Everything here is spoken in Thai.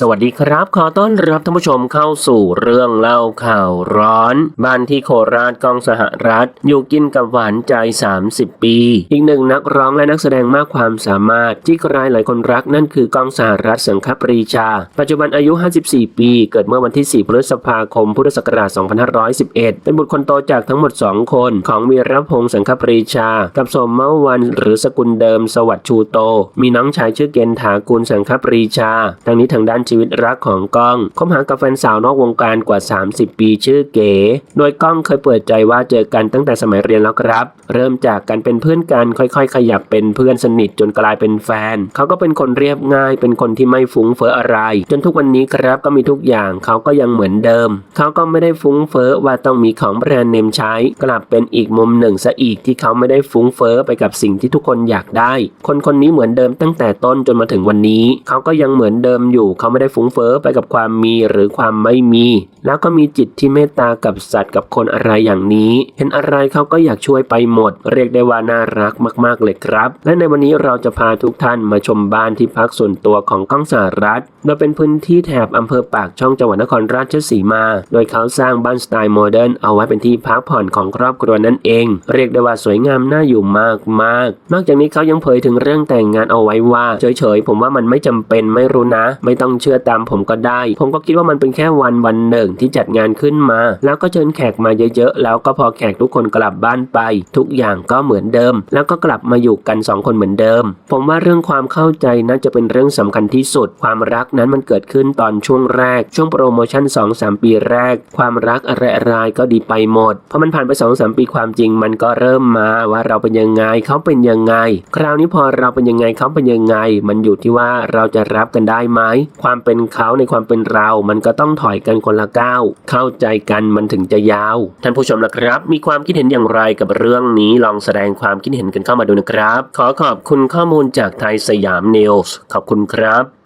สวัสดีครับ ขอต้อนรับท่านผู้ชมเข้าสู่เรื่องเล่าข่าวร้อน บ้านที่โคราชกองสหรัฐ อยู่กินกับหวานใจ 30 ปี อีกหนึ่งนักร้องและนักแสดงมากความสามารถ ที่ใครหลายคนรักนั่นคือกองสหรัฐสังคปรีชา ปัจจุบันอายุ 54 ปี เกิดเมื่อวันที่ 4 พฤษภาคม พุทธศักราช 2511 เป็นบุตรคนโตจากทั้งหมด 2 คน ของวีรพงษ์สังคปรีชา กับสมเมวันหรือสกุลเดิม สวัสดิ์ชูโต มีน้องชายชื่อเกณฑ์ถากุลสังคปรีชาทั้งนี้ทางด้านชีวิตรักของก้องคบหากับแฟนสาวนอกวงการกว่า 30 ปีชื่อเก๋ โดยก้องเคยเปิดใจว่าเจอกันตั้งแต่สมัยเรียนแล้วครับ เริ่มจากกันเป็นเพื่อนกันค่อยๆ ขยับเป็นเพื่อนสนิทจนกลายเป็นแฟน เขาก็เป็นคนเรียบง่าย เป็นคนที่ไม่ฟุ้งเฟ้ออะไร จนทุกวันนี้ครับก็มีทุกอย่างเขาก็ยังเหมือนเดิม เขาก็ไม่ได้ฟุ้งเฟ้อว่าต้องมีของแบรนด์เนมใช้ กลับเป็นอีกมุมหนึ่งซะอีกที่เขาไม่ได้ฟุ้งเฟ้อไปกับสิ่งที่ทุกคนอยากได้ คนคนนี้เหมือนเดิมตั้งแต่ต้นจนมาถึงวันนี้ เขาก็ยังเหมือนเดิมอยู่เขาไม่ได้ฟุ้งเฟ้อไปกับความมีหรือความไม่มี แล้วก็มีจิตที่เมตตากับสัตว์กับคนอะไรอย่างนี้ เห็นอะไรเขาก็อยากช่วยไปหมด เรียกได้ว่าน่ารักมากๆเลยครับ และในวันนี้เราจะพาทุกท่านมาชมบ้านที่พักส่วนตัวของก้องสหรัฐโดยเป็นพื้นที่แถบอำเภอปากช่องจังหวัดนครราชสีมา โดยเขาสร้างบ้านสไตล์โมเดิร์นเอาไว้เป็นที่พักผ่อนของครอบครัวนั่นเอง เรียกได้ว่าสวยงามน่าอยู่มากมากๆนอกจากนี้เขายังเผยถึงเรื่องแต่งงานเอาไว้ว่า เฉยๆ ผมว่ามันไม่จำเป็นไม่รู้นะ ไม่ต้องเชื่อตามผมก็ได้ ผมก็คิดว่ามันเป็นแค่วันวันหนึ่งที่จัดงานขึ้นมา แล้วก็เชิญแขกมาเยอะๆ แล้วก็พอแขกทุกคนกลับบ้านไป ทุกอย่างก็เหมือนเดิม แล้วก็กลับมาอยู่กันสองคนเหมือนเดิม ผมว่าเรื่องความเข้าใจน่าจะเป็นเรื่องสำคัญที่สุด ความรักนั้นมันเกิดขึ้นตอนช่วงแรก ช่วงโปรโมชั่น2-3 ปีแรก ความรักอะไรๆก็ดีไปหมดพอมันผ่านไป2-3ปีความจริงมันก็เริ่มมาว่าเราเป็นยังไงเขาเป็นยังไง คราวนี้พอเราเป็นยังไงเขาเป็นยังไง มันอยู่ที่ว่าเราจะรับกันได้ไหมความเป็นเขาในความเป็นเรา มันก็ต้องถอยกันคนละก้าว เข้าใจกันมันถึงจะยาว ท่านผู้ชมนะครับ มีความคิดเห็นอย่างไรกับเรื่องนี้ ลองแสดงความคิดเห็นกันเข้ามาดูนะครับ ขอขอบคุณข้อมูลจากไทยสยามนิวส์ ขอบคุณครับ